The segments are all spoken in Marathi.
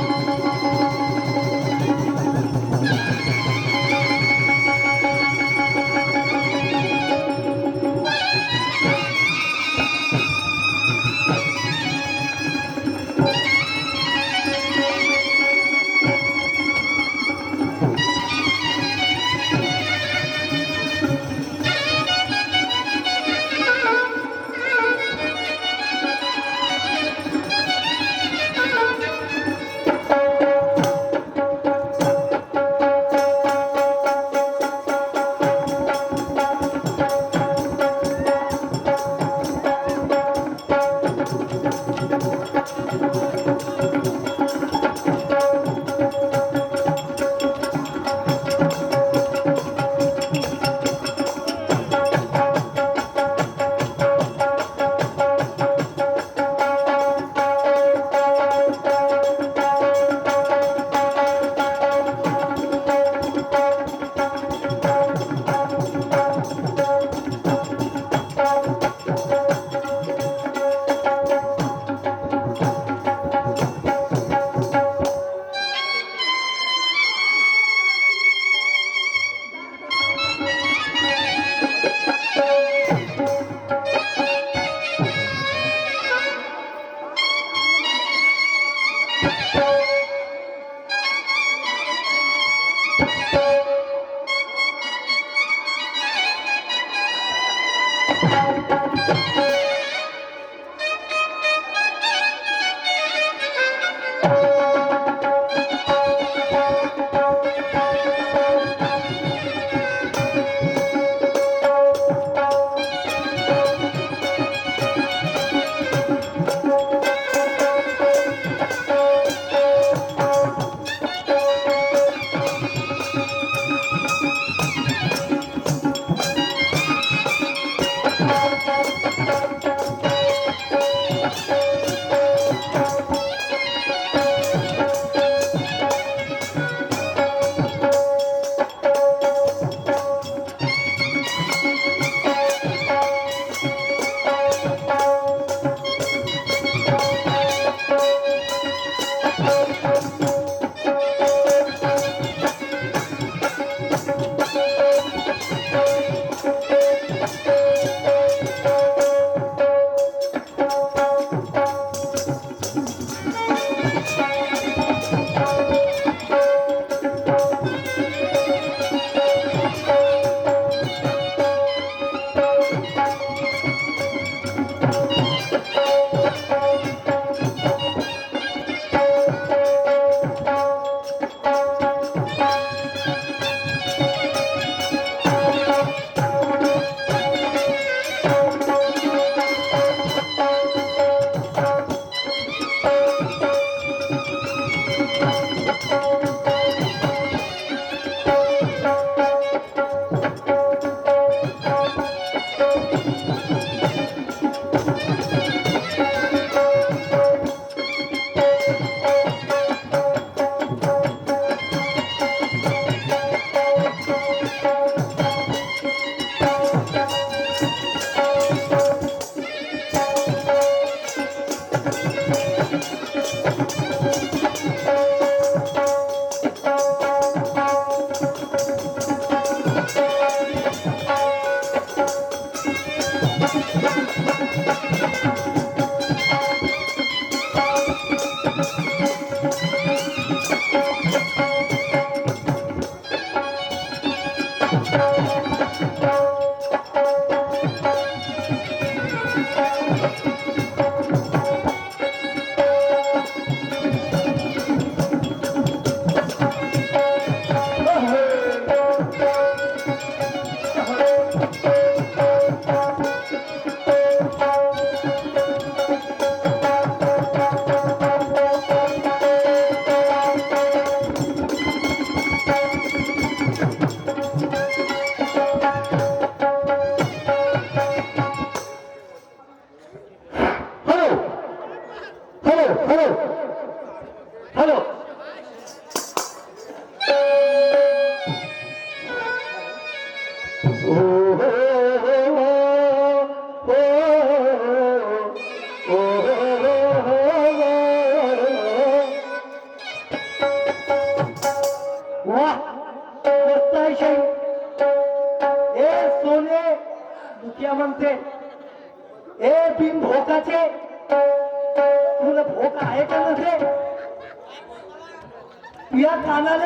Música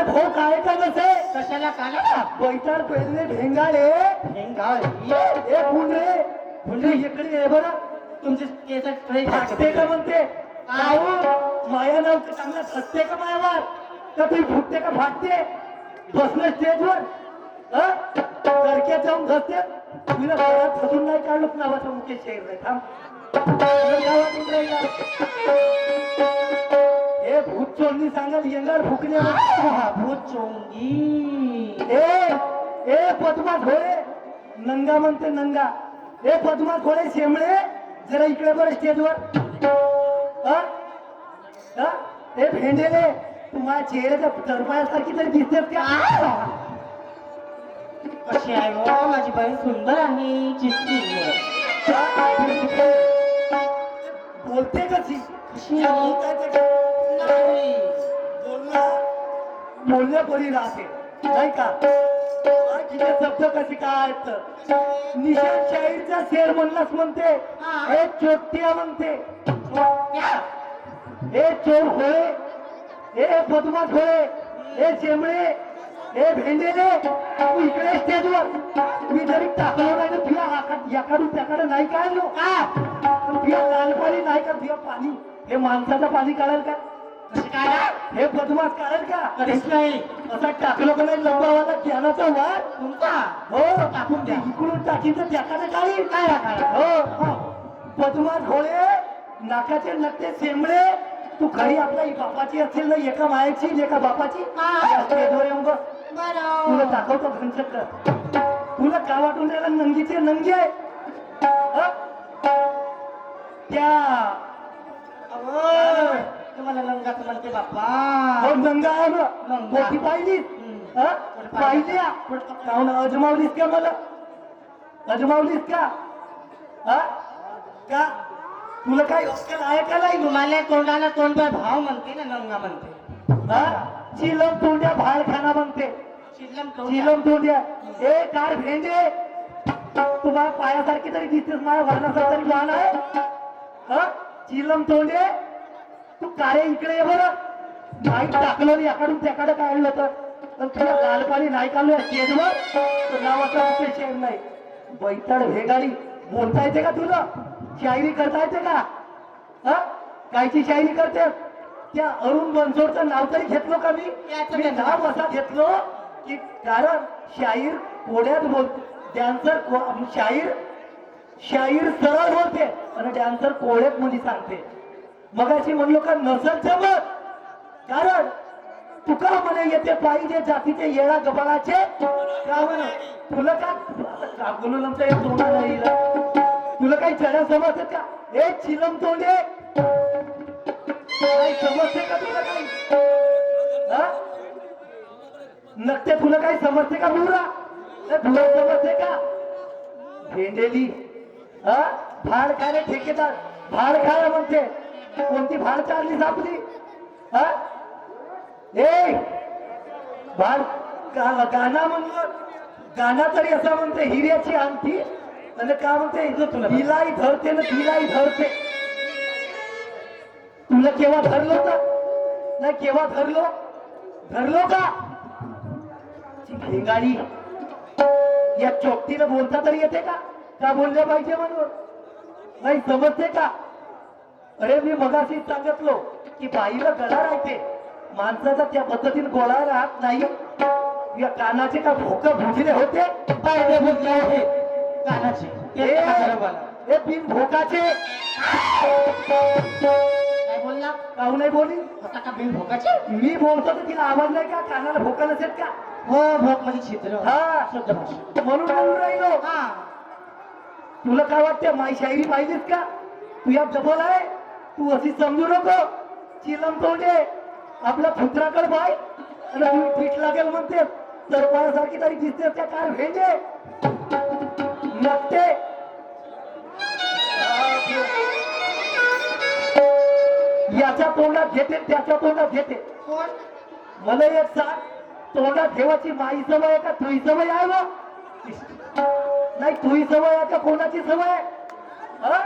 भोक आहे का नसे कशाला काला बैतार पहिले ढेंगाळे. ए पुंडरे पुंडरे इकडे ये बरं. तुमचे केस ट्रेन फाटते का म्हणते? माया नाव चांगला हसते का मायावर? का तुम्ही फुटते का फाटते? बसलं स्टेजवर. करक्यात जाऊन घसते. तुला घरात हसून नाही काढलो नावाचा शहर नाही थांब. हे भूत चोरणी सांगाल येणार फुकणे भूत चोंगी ए ए पद्मा घोळे नंगा म्हणते नंगा. ए पद्मा घोळे शेंबळे. जरा इकडे बरं स्टेजवर हा? हा? ए भेंडेले. तुम्हाला चेहऱ्याच्या तरपायासारखी तरी दिसतेस का? कशी आहे हो माझी बहीण सुंदर आहे चित्ती बोलते कशी? कशी आहे? बोलणं बोलण्यापरी राहते. नाही का? हा, तिचे शब्द कसे काय निशान शाहीरचा शेर म्हणलास म्हणते हा. चोट्या म्हणते. हे. चोर होळे हे बदमाश होळे हे शेंबळे हे भेंडेले तू इकडे स्टेजवर मी जरी टाकलो नाही तर तुला याकडून त्याकडे नाही काढलो तुला लाल पाणी नाही का? तुला पाणी हे माणसाचं पाणी काढेल का हे बदमाश काढेल का? कधीच नाही. असा टाकलो का नाही लंबावाला ज्ञानाचा वार? तुमचा? हो. टाकून द्या. इकडून टाकीन तर त्याकडे काढीन. काय हो हो. बदमाश घोडे नाकाचे नकटे शेंबळे तू खरी आपल्या बापाची असेल ना एका मायाची एका बापाची? हा. तुला दाखवतो घनचक्र तुला का वाटून राहिला? नंगीचे नंगी आहे. हं? त्या तुम्हाला लंगाचं म्हणते बाप्पा. नंगा आहे ना नंगा. मोठी पाहिली. हम्म. हं? पाहिली. आ? काहून अजमावलीस का मला? अजमावलीस का? हा? का? तुला काही अक्कल आहे का नाही? तुम्हाला तोंडाला तोंडभर भाव म्हणते ना लंगा म्हणते. हा? चिलम तोंड्या बाहेर खाना म्हणते. शिल्लम तोंड चिलम तोंड्या. ए कार भेंडे? तुम्हाला पायासारखी तरी दिसतेस माझ्या वर्णासारखी तरी लहान आहे. हा? चिलम तोंडे? तू काय इकडे ये बरं. नाही टाकलं नाही याकडून त्याकडे काढलं तर? पण तुला लाल पाणी नाही काढलं स्टेजवर तर नावाचा मुख्य शेर नाही. बैताड भेगाडी. बोलता येते का तुला? शायरी करता येते का? हा? कायची शायरी करते? त्या अरुण बनसोडचं नाव तरी घेतलो का मी. नाव असा घेतलो की कारण शाहीर कोड्यात बोल डॅन्सर शाहीर शाहीर सरळ बोलते. आणि डॅन्सर कोळ्यात मध्ये सांगते. मगाशी म्हणलो का नसल जमत कारण तुका म्हणे येते पाहिजे जातीचे येळा गबाळाचे. का म्हण तुला का का बोलून आमच्या या तोंडा नाही तुला काही चढ्या समजत का? हे चिलम तोंडे काही समजते का तुला काही? हा? नक्ते तुला काही समजते का बुरा? तुला समजते का? भेंडेली. हा? भाड खाणे ठेकेदार. भाड खाया म्हणते. कोणती भाड चालली आपली हा? ए! भाड गाणं म्हणलं. गाणं तरी असं म्हणते हिऱ्याची अंगठी. आणि का म्हणते दिलाई धरते ना दिलाई धरते. तुला केव्हा धरलो का नाही केव्हा धरलो? धरलो का? भेंगाडी या चोपटीला बोलता तरी येते का? का बोलले पाहिजे म्हणून? नाही समजते का? अरे मी मगाशी सांगितलो की बाईला गळा राहते. माणसाचा त्या पद्धतीने गोळा राहत नाही. या कानाचे का भोक भुजले होते? पायदे भुजले होते. कानाचे. हे बिन भोकाचे. काय बोलला? नाही बोली होता का बिन भोकाचे? मी बोलतो तर तिला आवाज नाही का? कानाला भोका नसेल का? हो भोक म्हणजे छिद्र. हा. शुद्ध भाषा. म्हणून बोलून राहिलो. हा. तुला काय वाटतं माई शायरी पाहिजेस का? तू या डबल आहे? तू अशी समजू नको. चिलम तोंडे. आपला फुत्राकड बाय. आणि तुम्ही पीठ लागेल म्हणते. सरपायासारखी तरी दिसते. त्या काय भेंडे. नसते याच्या तोंडात घेते त्याच्या तोंडात घेते. मला एक सांग. तोंडात ठेवायची माई सवय आहे का? तुही सवय आहे बा? नाही तुही सवय आहे का? कोणाची सवय आहे? हा?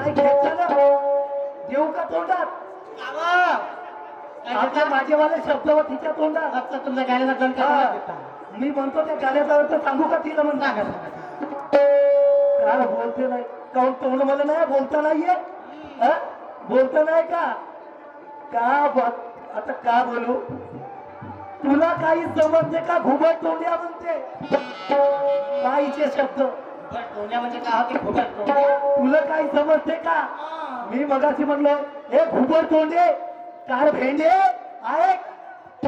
नाही घेत ना. देऊ का तोंडात? आता? माझेवाले शब्द व तिच्या तोंडात. फक्त तुमच्या गाण्याचा गण देता. मी म्हणतो त्या गाण्याचा अर्थ सांगू का तिला म्हणता सांगा, सांगा. काय बोलते नाही? काऊन तोंड मला नाही? बोलता नाहीये? हा? बोलता नाही का? का आता का बोलू? तुला काही समजते का? घुबड तोंड्या म्हणते. माईचे शब्द. म्हणजे काय होते? तुला काही समजते का. मी मगाशी म्हणलो हे घुबड तोंडे कार भेंडे आहे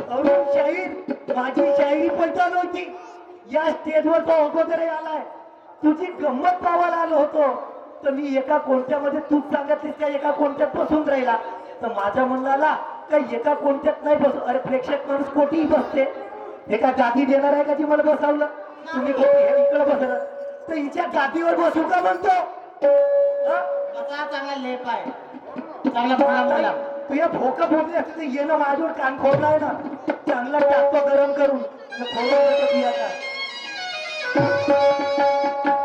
अरुण शाहीर माझी शायरी पलटा नव्हती या स्टेजवर तो अगोदर आलाय. तुझी गंमत पावायला आलो होतो. तर मी एका कोणत्यामध्ये तूच सांगितलीस का? एका कोणत्यात बसून राहिला. तर माझ्या म्हणला का एका कोणत्यात नाही बस? अरे प्रेक्षक माणूस कोठीही बसते. एका गादी देणार आहे का? जी मला बसवलं. तुम्ही इकडे बसलं तर हिच्या गादीवर बसू का म्हणतो? हा? कसा चांगला लेप आहे. चांगला तुझ्या भोकं असते तर येणं माझ्यावर कान खोडलाय ना. चांगला टाकतो गरम करून.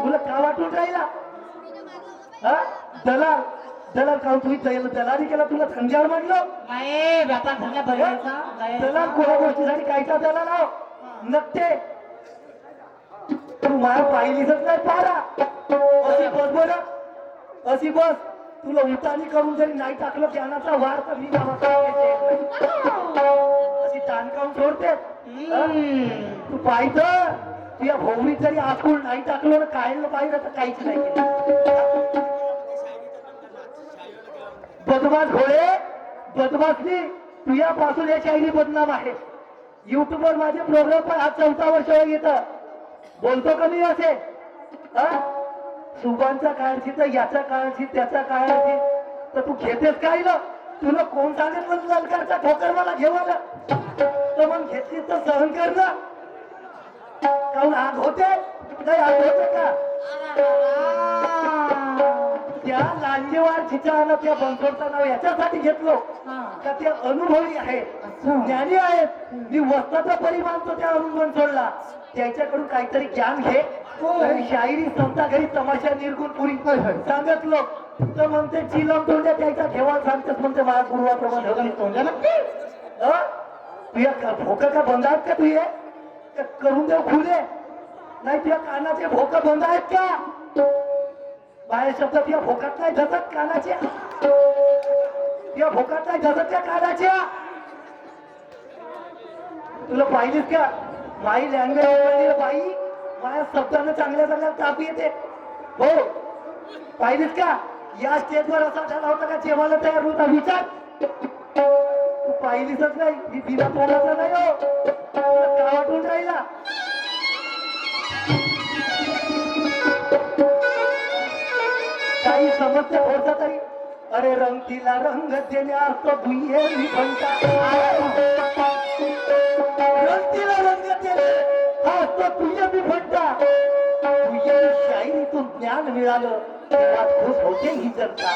तुला का वाटून राहिला? हा? दलाल. दलाल का तुम्ही दल- दलाली केला? तुला थंजाळ म्हणलं नाही व्यापार धंदा बघायचा दलाल कोणा गोष्टीसाठी कायचा दलाल आहो नकटे. तू मला पाहिलीच नाही पारा. अशी बस बरं. अशी बस. तुला उतानी करून जरी नाही टाकलं ज्ञानाचा वार तर मी अशी टाणकावून सोडते? तू पाहिजे तुझ्या भोवरीत जरी आखून नाही टाकलं ना काय पाहिजे तर काहीच नाही बदमाश घोडे बदमाशनी तुझ्यापासून या शायरी बदनाम आहे. युट्यूब वर माझे प्रोग्राम पण आज चौथा वर्ष येत. बोलतो कमी असे? हा? सुबांचा काळजी तर याचा काळजी त्याचा काळजी. तर तू घेतेस काय ना तुला कोण सांगेल पण ललकारचा ठोकर मला घेवाला तर मग घेतली तर सहन कर ना. काऊन आग होते? काही आग होते का? त्या लांजेवार ठिकाण त्या बनसोडचं नाव याच्यासाठी घेतलो. का ते अनुभवी आहे ज्ञानी आहेत. मी वस्ताचा परी मानतो त्या अरुण बनसोडला त्याच्याकडून काहीतरी ज्ञान घे. आणि शायरी समजा घरी तमाशा निर्गुण पुरी. सांगितलं. तर म्हणते चिलम तोंड्या त्याचा ठेवा सांगतेस म्हणते मला गुरुवाप्रमाणे तोंड्या लागते तुझ्या क- भोकं का बंद आहेत का तुझे? करून देऊ खुले? नाही तुझ्या कानाचे भोकं बंद आहेत का? बाहेर शब्द या भोकात नाही धसत कानाच्या. तुझ्या भोकात नाही धसत त्या कानाच्या. तुला पाहिलीस का? माई लँग्वेज बाई. माझ्या शब्दानं चांगल्या चांगल्या ताप येते. हो. पाहिलीस का? या स्टेजवर असा झाला होता का जेवायला तयार होता? विचार. तू पाहिलीसच नाही. मी बिना तोंडाचा नाही हो. का वाटून राहिला? काही समजते थोडसा तरी अरे रंग तिला रंग देण्यास तो भुये मी म्हणता. रंग तिला रंग देणे हा तो तुझे मी म्हणता. तुझे शायरीतून ज्ञान मिळालं तेव्हा खुश होते ही जनता.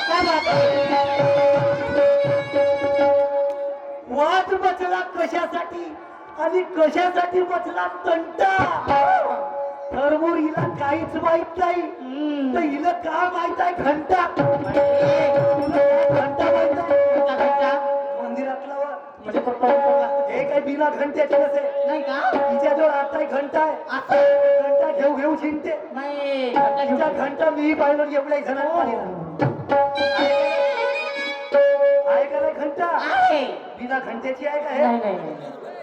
वाद बचला कशासाठी? आणि कशासाठी बचला तंटा? थरमोर हिला काहीच माहीत नाही. तर हिला का माहीत आहे घंटा घंटा माहीत आहे? मंदिरातला तो. हे काय बिना घंट्याचे नसे नाही का तिच्याजवळ आता घंटा आहे? घंटा घेऊ घेऊ नाही घेऊन तिचा घंटा मी पाहिलं एवढ्या जणांना पाहिला आहे का नाही घंटा. बिना घंट्याची आहे का हे.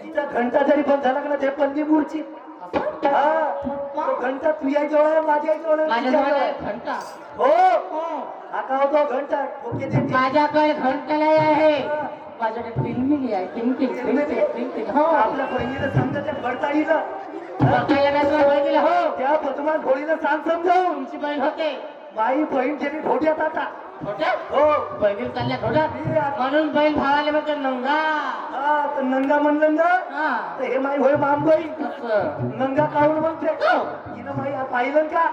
तिचा घंटा जरी बंद झाला का ना ते पल्ली मूर्ची असं? हा. घंटा तुझ्या जवळ माझ्या जवळ आहे, माझ्या जवळ. घंटा. हो. हो. हा का होतो घंटा ठोके देते माझ्याकडे घंटा नाही आहे. माझ्याकडे टिंगिंग आहे टिंगिंग हो. आपल्या बहिणीला सांगत त्या भरताळीला बघायला काय तुला बहिणीला हो. त्या बदमाश घोडीला सांग समजावून. तुमची बहीण होते. माई बहीण गेली ढोट्यात आता. हो. बहिणी चालल्या हे आता- म्हणून बहीण भावाले म्हणते नंगा. हा तर नंगा म्हणलं ना हा. तर हे माई होय मामबाई असं नंगा काऊन म्हणते. हिनं माई हा पाहिलं का?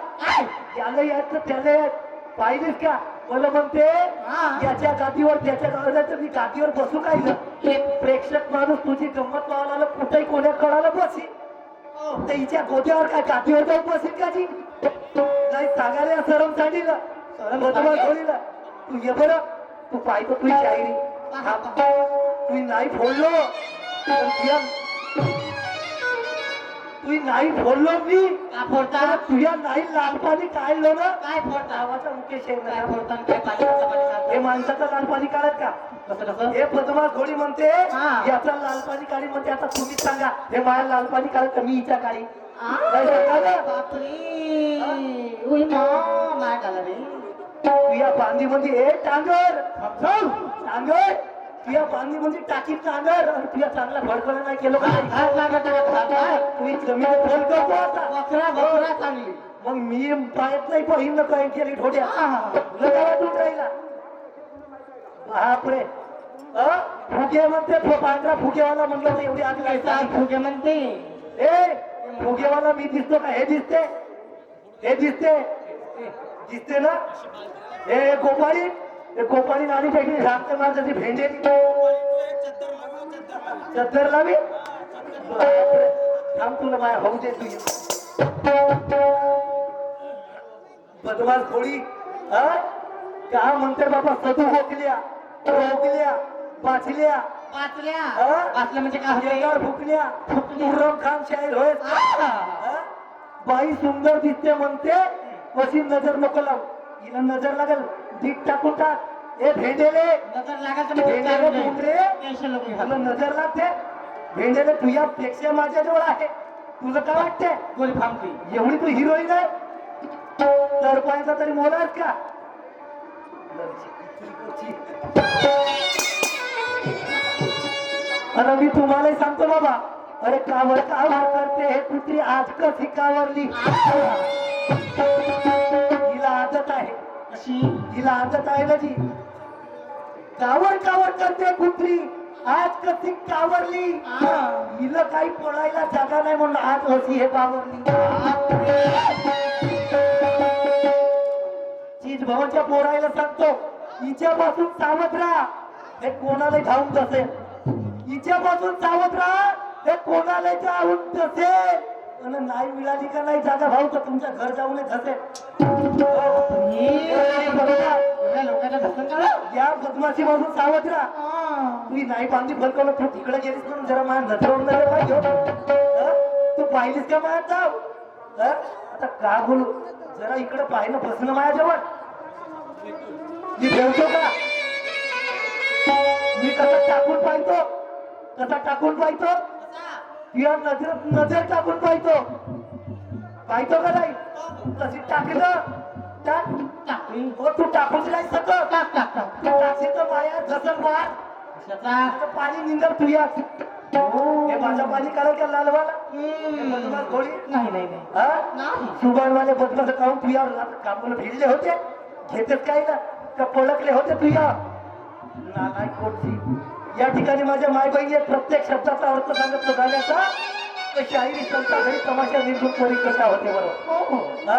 त्याला यात तर त्याला यात पाहिलीस का? मला म्हणते हा. याच्या गादीवर त्याच्या गावाला मी गादीवर बसू काय? हे प्रेक्षक माणूस तुझी गंमत पाहायला कुठेही कोण्या कळाला बसी हो. तर हिच्या गोद्यावर काय गादीवर जाऊन बसेल का जी? नाही सांगायला सरम सांगितलं. सरम. थोडीला तू ये बरं. तू पाहतो तुझी शायरी. हा, तू नाही फोडलो. पण तुझ्या तू नाही फोडलो मी. का फोडता? तुझ्या नाही लालपाणी काढलो ना. काय फोडता? नावाचा मुकेश काय. फोडता? काय पाणी हे? माणसाचं लालपाणी काढत का? कसं कसं? हे पद्मा थोडी म्हणते. हा. याचा लालपाणी काढी म्हणते. आता तुम्हीच सांगा. हे माझ्या लालपाणी काढत का? मी हिच्या काढी. बापरे. उई मा झाला रे तुझ्या बांधी मध्ये हे टांगर टांगर. तुझ्या बांधी मध्ये टाकी टांगर. आणि तुझ्या चांगला भडकला नाही केलं का? नाही? घात लागत आहे, घात आहे. तुम्ही जमीन फोन करतो आता. बकरा बकरा चांगली. मग मी पाहत नाही पहिलं काय केली ठोड्या हा. काय वाटून राहिला बापरे. अ? फुगे म्हणते पांढरा फुगेवाला म्हणलं तर एवढी आग कैसा लायचा फुगे म्हणते? ए फुगेवाला मी दिसतो का? हे दिसते. हे दिसते. ना हे गोपाळी हे गोपाळी नाणी पैकी सांगते मला त्याची भेंडे चद्दर लावी. थांब तुला माझ्या होऊ दे तुझी बदमाश थोडी हा? का म्हणते बाबा सदू होकल्या रोकल्या बाचल्या वाचल्या हा? वाचल्या म्हणजे काय होते फुकल्या खान शाहीर होय. हा? बाई सुंदर दिसते म्हणते अशी नजर नको लाव. हिला नजर लागल. दीट टाकून टाक. ए भेंडेले. नजर भेंडेले. तुला नजर लागते. भेंडेले तुझ्या पेक्षा माझ्याजवळ आहे. तुझं काय वाटतंय? गोळी थांबते एवढी तू हिरोईन आहे? तर पाहिजे तरी मोलाच का? अरे मी तुम्हाला सांगतो बाबा. अरे कावर कावर करते हे कुत्री आज कशी कावरली हिला आदत आहे. अशी हिला आदत आहे ना जी. कावर कावर करते कुत्री. आज कशी कावरली. हिला काही पळायला जागा नाही म्हणून आज अशी हे कावरली चीज भावाच्या पोरायला सांगतो हिच्यापासून सावध राहा. हे कोणाला धावून तसे हिच्यापासून सावध राहा हे कोणाला जाऊन तसे आणि नाही मिळाली का नाही जागा भाऊ? तर तुमच्या घर जाऊन धसे या बदमाशी पासून सावध राहा तुम्ही नाही बांधली फरकवलं तू तिकडे गेलीस म्हणून जरा माझ्या नजरवरून झालं पाहिजे हं? तू पाहिलीस का माझ्या जाव? आता का बोलू? जरा इकडे पाहिलं बसणं माझ्याजवळ. मी ठेवतो का? मी कसं टाकून पाहतो? कसा टाकून पाहतो? तुझ्या नजर नजर टाकून पाहतो. पाहतो का नाही? तशी टाकलं टाक टाकली हो तू टाकूच नाही सकत टाक टाक टाक. तू टाकशील तर माया जसं मार पाणी निंदर तुया हे माझा पाणी काढा का लालवाला घोडी. नाही नाही नाही. नाही. सुबानवाले बदमाश काढून तुया कामाला भिडले होते? घेतेच काय ना का पळकले होते तुया नालाय कोटची या ठिकाणी माझ्या माय बहिणी प्रत्येक शब्दाचा अर्थ सांगितलं. झाल्याचा तर शाहिरी संता घरी तमाशा निर्गुण करी कशा होते बरोबर हो हो.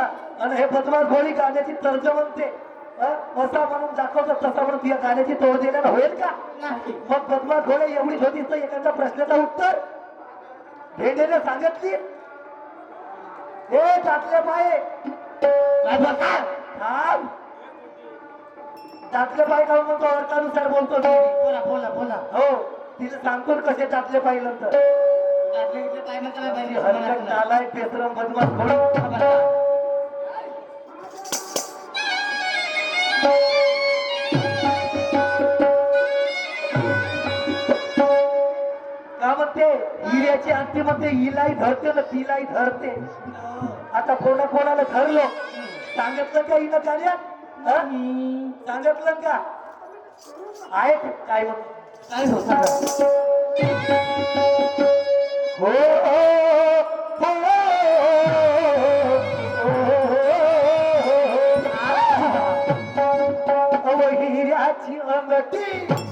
आणि हे बदमाश घोडी गाण्याची तर्ज म्हणते? असा म्हणून दाखवतो तसा म्हणून तुझ्या गाण्याची तोड दिल्यानं होईल का? मग बदमाश घोडे एवढीच होती तर एखाद्या प्रश्नाचं उत्तर भेंडेने सांगितली. हे टाकले बोलता थांब. टाकले पाय का म्हणतो अर्थानुसार बोलतो मी. बोला बोला बोला. हो तिला सांगतो ना कसे टाकले पाय नंतर टाकले काय पाहिजे हरकत नालाय बदमाश म्हणते? हिऱ्याची अंती म्हणते हिलाई धरते ना तिलाई धरते. आता कोणा कोणाला धरलो? सांगितलं का हिनं हं? सांगितलं का आहे काय मग काय होता हो हो, हो, अहो हिऱ्याची अंगठी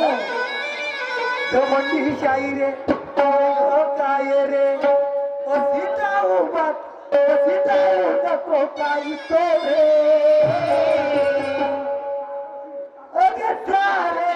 हो हो तो म्हणली ही शाई रे अ काय रे अशी जाऊ बात अशी जाऊ नको काही तो रे अगे सारे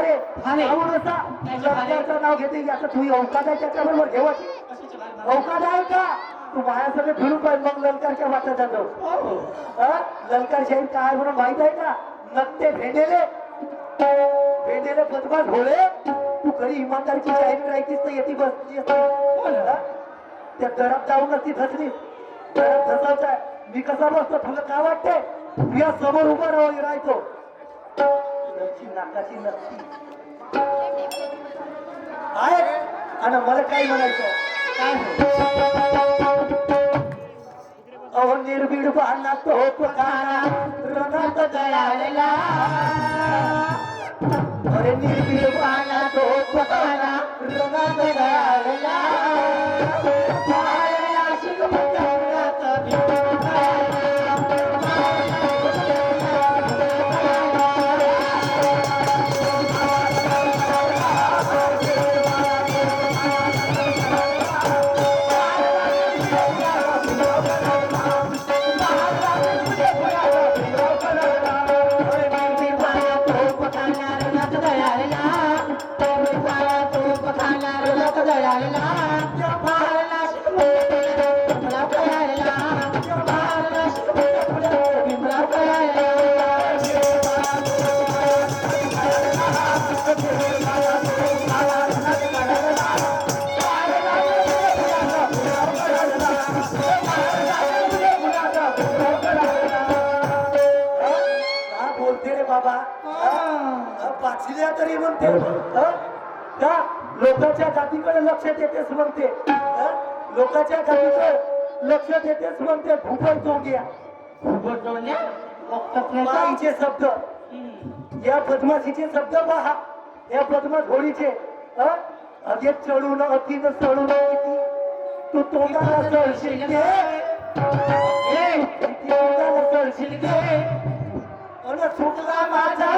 भारे. नाव घेते आता तू अवकाश आहे त्याच्याबरोबर ठेवायची अवकाश आहे का? तू माझ्यासगळं फिरून पाहिजे मग ललकारच्या वाटत जातो. हा? ललकार शाही काय म्हणून माहीत आहे का? नकते भेंडेले. भेंडेले बदमाश भोळे. तू खरी इमानदारीची शाही राहायचीच तर येते बसली हा? त्या घरात जाऊनच ती घरात धसायचं. आहे मी कसा बसतो तुला काय वाटतंय? तुझ्या समोर उभा राहायचो नरची नाकाची नसती आहे आणि मला काय म्हणायचं? काय हो अहो निर्भीड बाणात होतो काना रणात दयाळला. अरे निर्भीड बाणात होतो काना रणात दयाळला. पाचल्या तरी म्हणते. हं? का? लोकांच्या जातीकडे लक्ष देतेस म्हणते. हं? लोकांच्या जातीकडे लक्ष देतेस म्हणते. तो घ्या बाईचे शब्द. या बदमाशीचे शब्द पहा. या बदमाश घोडीचे हं? अगे चढून अतीन चढून किती तू तोंडाला चढशील किती तोंडाला चढशील अन सुटला माझा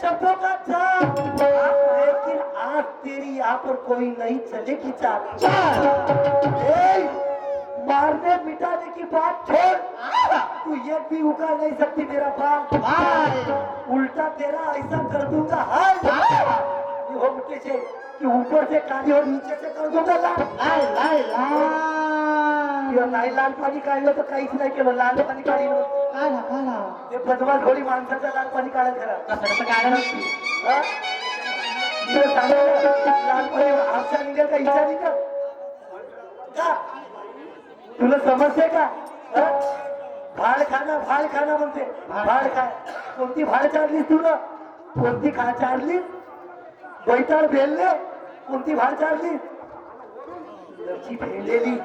शब्दों का था लेकिन आज तेरी यहाँ पर कोई नहीं चलेगी चाल मारने मिटाने की बात छोड़ तू ये भी उगा नहीं सकती मेरा बाप उल्टा तेरा ऐसा कर दूंगा हाल ये हो कि ऊपर से काली और नीचे से कर दूंगा लाल लाल लाल किंवा नाही लाल पाणी काढलं तर काहीच नाही केलं. लाल पाणी काढलं. ते बदमाश घोडी माणसाचं लाल पाणी काढत खरं हा? तुला सांगितलं, लाल पाणी. आमचा निघेल का? इच्छा निघेल? का? तुला समजते का? भाड खाना भाड खाना म्हणते. भाड खाय कोणती भाड चारलीस तू ना? कोणती खा चारलीस? बैताळ भेलले? कोणती भाड चारली लवची भेंडेली.